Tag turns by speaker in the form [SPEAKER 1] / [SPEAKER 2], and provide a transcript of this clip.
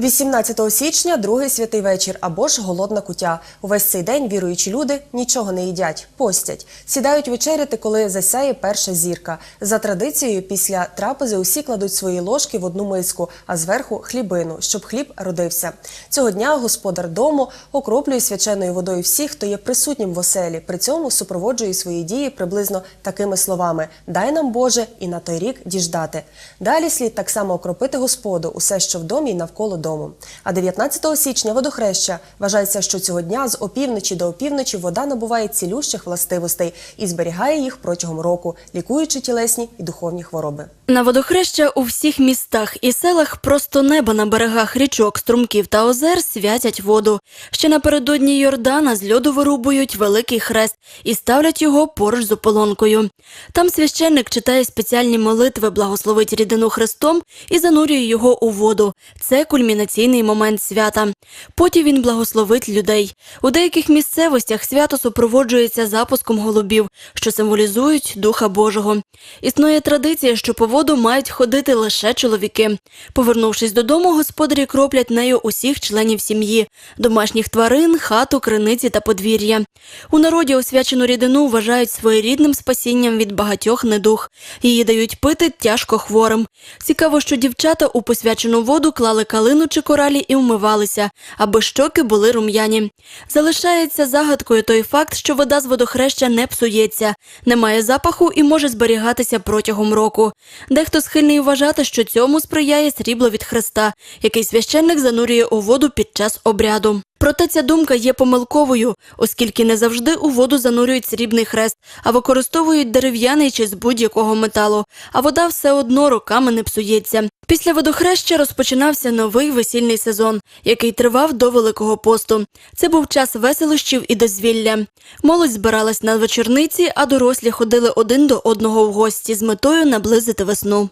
[SPEAKER 1] 18 січня другий святий вечір або ж голодна кутя. Увесь цей день віруючі люди нічого не їдять, постять, сідають вечеряти, коли засяє перша зірка. За традицією, після трапези усі кладуть свої ложки в одну миску, а зверху хлібину, щоб хліб родився. Цього дня господар дому окроплює свяченою водою всіх, хто є присутнім в оселі. При цьому супроводжує свої дії приблизно такими словами: Дай нам Боже і на той рік діждати. Далі слід так само окропити господу, усе, що в домі і навколо дому. А 19 січня водохреща вважається, що цього дня з опівночі до опівночі вода набуває цілющих властивостей і зберігає їх протягом року, лікуючи тілесні і духовні хвороби.
[SPEAKER 2] На водохреща у всіх містах і селах просто неба на берегах річок, струмків та озер святять воду. Ще напередодні Йордана з льоду вирубують великий хрест і ставлять його поруч з ополонкою. Там священник читає спеціальні молитви, благословить рідину хрестом і занурює його у воду. Це кульмінаційний момент свята. Потім він благословить людей. У деяких місцевостях свято супроводжується запуском голубів, що символізують Духа Божого. Існує традиція, що по воду мають ходити лише чоловіки. Повернувшись додому, господарі кроплять нею усіх членів сім'ї, домашніх тварин, хату, криниці та подвір'я. У народі освячену рідину вважають своєрідним спасінням від багатьох недуг. Її дають пити тяжко хворим. Цікаво, що дівчата у посвячену воду клали калину чи коралі і вмивалися, аби щоки були рум'яні. Залишається загадкою той факт, що вода з водохреща не псується, не має запаху і може зберігатися протягом року. Дехто схильний вважати, що цьому сприяє срібло від хреста, який священник занурює у воду під час обряду. Проте ця думка є помилковою, оскільки не завжди у воду занурюють срібний хрест, а використовують дерев'яний чи з будь-якого металу, а вода все одно роками не псується. Після водохреща розпочинався новий весільний сезон, який тривав до Великого посту. Це був час веселощів і дозвілля. Молодь збиралась на вечорниці, а дорослі ходили один до одного в гості з метою наблизити весну.